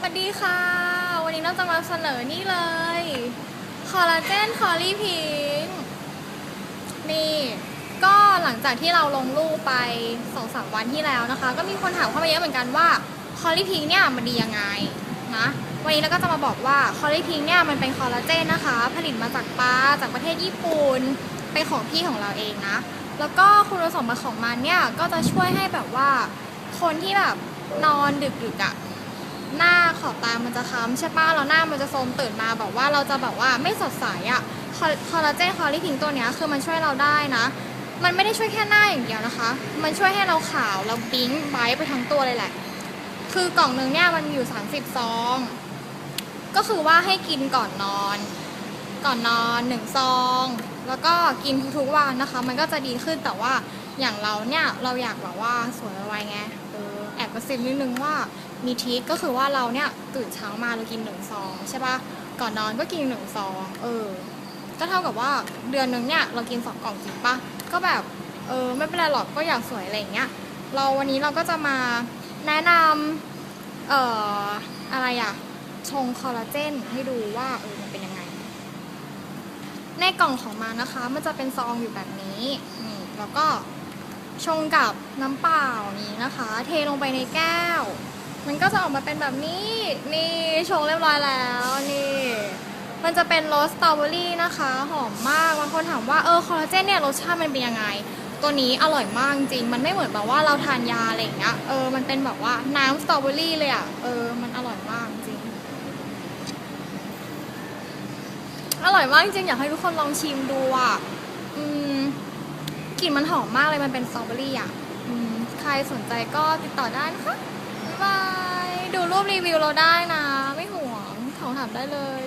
สวัสดีค่ะ วันนี้เราจะมาเสนอนี่เลย คอลลาเจนคอลลี่พิงนี่ ก็หลังจากที่เราลงรูปไป2องสามวันที่แล้วนะคะ ก็มีคนถามเข้ามาเยอะเหมือนกันว่าคอลลี่พิงเนี่ยมันดียังไงนะ วันนี้เราก็จะมาบอกว่าคอลลี่พิงเนี่ยมันเป็นคอลลาเจนนะคะ ผลิตมาจากปลาจากประเทศญี่ปุ่นเป็นของพี่ของเราเองนะ แล้วก็คุณสมบัติของมันเนี่ยก็จะช่วยให้แบบว่าคนที่แบบนอนดึกๆอะ่ะ หน้าขอบตามันจะค้ำใช่ป้ะแล้วหน้ามันจะโทรมตื่นมาแบบว่าเราจะแบบว่าไม่สดใสอะ่ะคอลลาเจนคอลลิทิงตัวเนี้ยคือมันช่วยเราได้นะ มันไม่ได้ช่วยแค่หน้าอย่างเดียวนะคะ มันช่วยให้เราขาวเราปิ๊งไบไปทั้งตัวเลยแหละ คือกล่องหนึ่งเนี่ยมันอยู่ 30 ซอง ก็คือว่าให้กินก่อนนอน ก่อนนอนหนึ่งซอง แล้วก็กินทุกๆวันนะคะ มันก็จะดีขึ้นแต่ว่าอย่างเราเนี่ยเราอยากแบบว่าสวยไวไงแอบกระซิบนิดนึงว่า มีทิคก็คือว่าเราเนี่ยตื่นเช้ามาเรากินหนึ่งซองใช่ปะก่อนนอนก็กินหนึ่งซองเออก็เท่ากับว่าเดือนหนึ่งเนี่ยเรากินสองกล่องจริงปะก็แบบเออไม่เป็นไรหรอกก็อยากสวยอะไรอย่างเงี้ยเราวันนี้เราก็จะมาแนะนำเอ่ออะไรอะชงคอลลาเจนให้ดูว่าเออมันเป็นยังไง ในกล่องของมันนะคะ มันจะเป็นซองอยู่แบบนี้นี่แล้วก็ชงกับน้ำเปล่านี้นะคะ เทลงไปในแก้ว มันก็จะออกมาเป็นแบบนี้ นี่ชงเรียบร้อยแล้วนี่ มันจะเป็นรสสตรอเบอรี่นะคะ หอมมากบางคนถามว่าเออคอลลาเจนเนี่ยรสชาติมันเป็นยังไง ตัวนี้อร่อยมากจริง มันไม่เหมือนแบบว่าเราทานยาอะไรอย่างเงี้ยเออมันเป็นแบบว่าน้ำสตรอเบอรี่เลยอะเออมันอร่อยมากจริง อร่อยมากจริงอยากให้ทุกคนลองชิมดูอะอืมกลิ่นมันหอมมากเลยมันเป็นสตรอเบอรี่อะใครสนใจก็ติดต่อได้นะคะ บาย ดูรูปรีวิวเราได้นะ ไม่ห่วงของถามได้เลย